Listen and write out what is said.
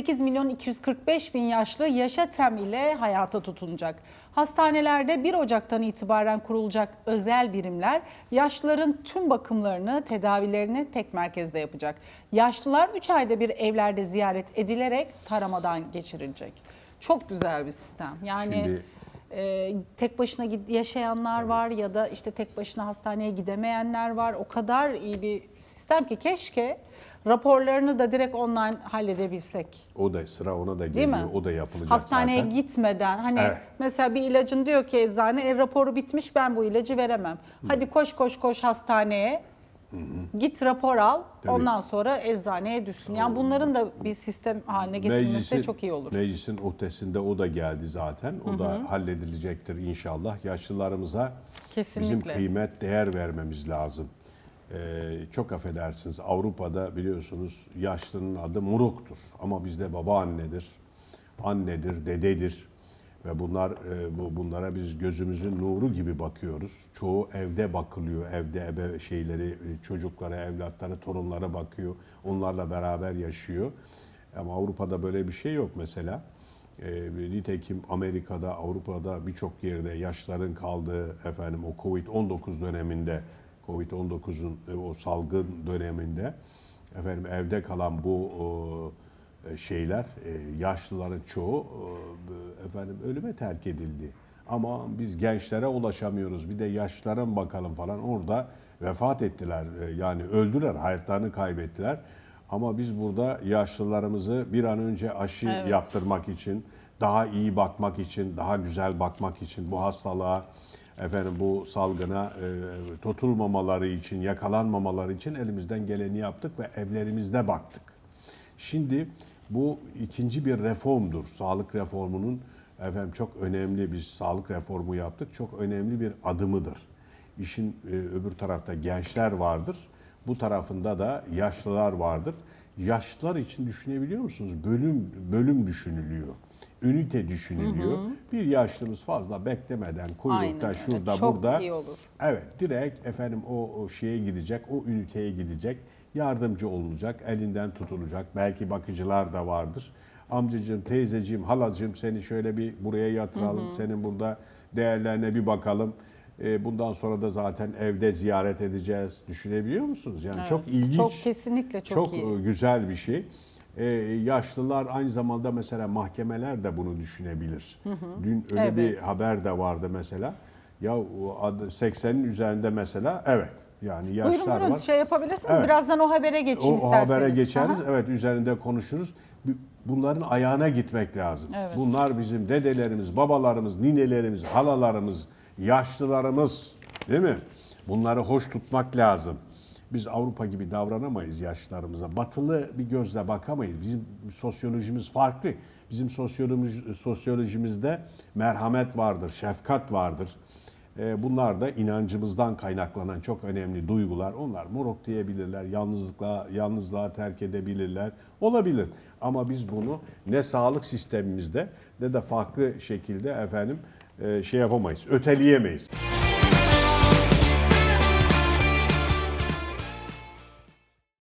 8 milyon 245 bin yaşlı yaşa tem ile hayata tutunacak. Hastanelerde 1 Ocak'tan itibaren kurulacak özel birimler yaşlıların tüm bakımlarını, tedavilerini tek merkezde yapacak. Yaşlılar 3 ayda bir evlerde ziyaret edilerek taramadan geçirilecek. Çok güzel bir sistem. Yani Şimdi- e, tek başına yaşayanlar var ya da işte tek başına hastaneye gidemeyenler var. O kadar iyi bir sistem ki keşke raporlarını da direkt online halledebilsek. O da sıra ona da Değil geliyor. mi? O da yapılacak Hastaneye zaten. gitmeden hani Evet. mesela bir ilacın diyor ki eczane e, raporu bitmiş ben bu ilacı veremem. Hadi koş koş koş hastaneye. Git rapor al. Tabii. Ondan sonra eczaneye düşsün. Yani bunların da bir sistem haline getirilmesi çok iyi olur. Meclisin ötesinde o da geldi zaten. O da halledilecektir inşallah. Yaşlılarımıza bizim Kesinlikle. kıymet, değer vermemiz lazım. Ee, çok affedersiniz Avrupa'da biliyorsunuz yaşlının adı Muruk'tur. Ama bizde babaannedir, annedir, dededir. Ve bunlar e, bu bunlara biz gözümüzün nuru gibi bakıyoruz. Çoğu evde bakılıyor. Evde ebe şeyleri e, çocuklara, evlatlara, torunlara bakıyor. Onlarla beraber yaşıyor. Ama Avrupa'da böyle bir şey yok mesela. E, nitekim Amerika'da, Avrupa'da birçok yerde yaşların kaldığı efendim o Covid-19 döneminde Covid-19'un e, o salgın döneminde efendim evde kalan bu e, şeyler e, yaşlıların çoğu e, efendim ölüme terk edildi. Ama biz gençlere ulaşamıyoruz. Bir de yaşlara bakalım falan. Orada vefat ettiler. E, Yani öldüler, hayatlarını kaybettiler. Ama biz burada yaşlılarımızı bir an önce aşı Evet. yaptırmak için, daha iyi bakmak için, daha güzel bakmak için bu hastalığa efendim bu salgına e, tutulmamaları için, yakalanmamaları için elimizden geleni yaptık ve evlerimizde baktık. Şimdi bu ikinci bir reformdur. Sağlık reformunun efendim çok önemli biz sağlık reformu yaptık. Çok önemli bir adımıdır. İşin e, öbür tarafta gençler vardır. Bu tarafında da yaşlılar vardır. Yaşlılar için düşünebiliyor musunuz? Bölüm bölüm düşünülüyor. Ünite düşünülüyor. Bir yaşlımız fazla beklemeden kuyrukta, Aynen şurada, Çok burada. iyi olur. Evet, direkt efendim o, o şeye gidecek, o üniteye gidecek, yardımcı olunacak, elinden tutulacak. Belki bakıcılar da vardır. Amcacığım, teyzeciğim, halacığım seni şöyle bir buraya yatıralım, senin burada değerlerine bir bakalım. Ee, bundan sonra da zaten evde ziyaret edeceğiz. Düşünebiliyor musunuz? Yani çok ilginç. Çok kesinlikle çok, iyi. e, güzel bir şey. Ee, yaşlılar aynı zamanda mesela mahkemeler de bunu düşünebilir. Dün öyle Evet. bir haber de vardı mesela. Ya o adı 80'in üzerinde mesela evet yani yaşlar Buyurun buyurun var. şey yapabilirsiniz. Evet. Birazdan o habere geçeyim o, o isterseniz. habere geçeriz. Aha. Evet üzerinde konuşuruz. Bu- Bunların ayağına gitmek lazım. Evet. Bunlar bizim dedelerimiz, babalarımız, ninelerimiz, halalarımız, yaşlılarımız değil mi? Bunları hoş tutmak lazım. Biz Avrupa gibi davranamayız yaşlılarımıza. Batılı bir gözle bakamayız. Bizim sosyolojimiz farklı. Bizim sosyolojimiz, sosyolojimizde merhamet vardır, şefkat vardır. E, Bunlar da inancımızdan kaynaklanan çok önemli duygular. Onlar moruk diyebilirler, yalnızlıkla, yalnızlığa terk edebilirler. Olabilir. Ama biz bunu ne sağlık sistemimizde ne de farklı şekilde efendim şey yapamayız, öteleyemeyiz.